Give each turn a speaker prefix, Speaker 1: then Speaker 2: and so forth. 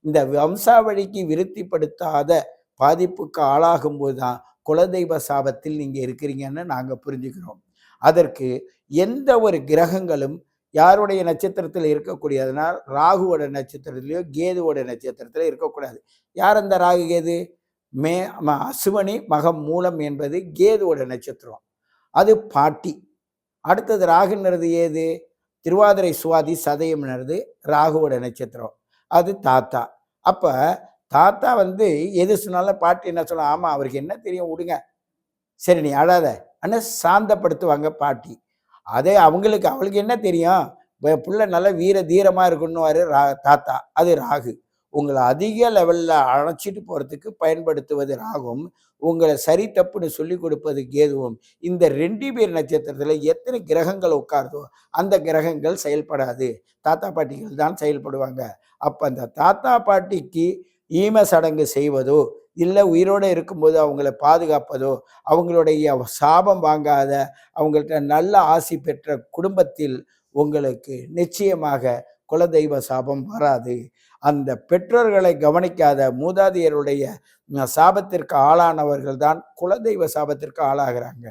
Speaker 1: இந்த வம்சாவழிக்கு விருத்திப்படுத்தாத பாதிப்புக்கு ஆளாகும்போது தான் குலதெய்வ சாபத்தில் நீங்கள் இருக்கிறீங்கன்னு நாங்கள் புரிஞ்சுக்கிறோம். அதற்கு எந்த ஒரு கிரகங்களும் யாருடைய நட்சத்திரத்தில் இருக்கக்கூடியதுனால் ராகுவோட நட்சத்திரத்திலையோ கேதுவோட நட்சத்திரத்தில் இருக்கக்கூடாது. யார் அந்த ராகு கேது? மே ம- அசுவனி மகம் மூலம் என்பது கேதுவோட நட்சத்திரம். அது பாட்டி. அடுத்தது ராகுன்றது ஏது? திருவாதிரை சுவாதி சதயம்ன்றது ராகுவோட நட்சத்திரம். அது தாத்தா. அப்போ தாத்தா வந்து எது சொன்னாலும் பாட்டி என்ன சொல்லலாம் ஆமாம் அவருக்கு என்ன தெரியும் விடுங்க. சரி நீ அழாத ஆனால் சாந்தப்படுத்துவாங்க பாட்டி. அதே அவங்களுக்கு அவளுக்கு என்ன தெரியும்? பிள்ளை நல்லா வீர தீரமாக இருக்கணும்னு ரா தாத்தா. அது ராகு. உங்களை அதிக லெவலில் அழைச்சிட்டு போகிறதுக்கு பயன்படுத்துவது ராகும். உங்களை சரி தப்புன்னு சொல்லி கொடுப்பது கேதுவும். இந்த ரெண்டு பேர் நட்சத்திரத்தில் எத்தனை கிரகங்கள் உட்காருதோ அந்த கிரகங்கள் செயல்படாது. தாத்தா பாட்டிகள் தான் செயல்படுவாங்க. அப்போ அந்த தாத்தா பாட்டிக்கு ஈம சடங்கு செய்வதோ இல்லை உயிரோடு இருக்கும்போது அவங்கள பாதுகாப்பதோ அவங்களுடைய சாபம் வாங்காத அவங்கள்ட்ட நல்ல ஆசி பெற்ற குடும்பத்தில் உங்களுக்கு நிச்சயமாக குலதெய்வ சாபம் வராது. அந்த பெற்றோர்களை கவனிக்காத மூதாதையருடைய சாபத்திற்கு ஆளானவர்கள் தான் குலதெய்வ சாபத்திற்கு ஆளாகிறாங்க.